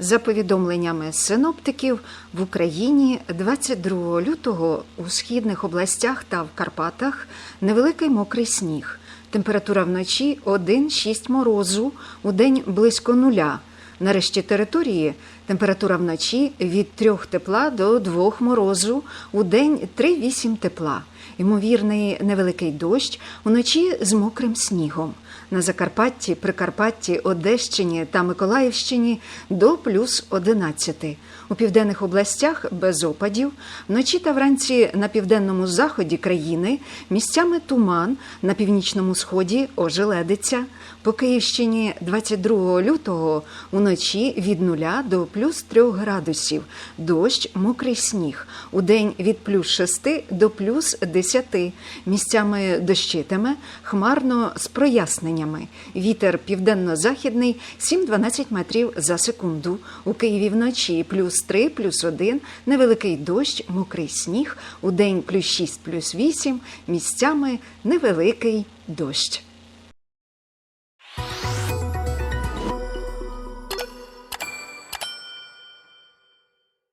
За повідомленнями синоптиків, в Україні 22 лютого у східних областях та в Карпатах невеликий мокрий сніг. Температура вночі 1-6 морозу, у день близько нуля. Нарешті території температура вночі від 3 тепла до 2 морозу, у день 3-8 тепла. Ймовірний невеликий дощ вночі з мокрим снігом. На Закарпатті, Прикарпатті, Одещині та Миколаївщині до плюс 11. У південних областях без опадів. Вночі та вранці на південному заході країни місцями туман, на північному сході ожеледиця. По Київщині 22 лютого уночі від 0 до плюс 3 градусів. Дощ, мокрий сніг. У день від плюс 6 до плюс 10. Місцями дощитиме, хмарно з проясненнями. Вітер південно-західний 7-12 метрів за секунду. У Києві вночі плюс 3, плюс 1, невеликий дощ, мокрий сніг. У день плюс 6, плюс 8, місцями невеликий дощ.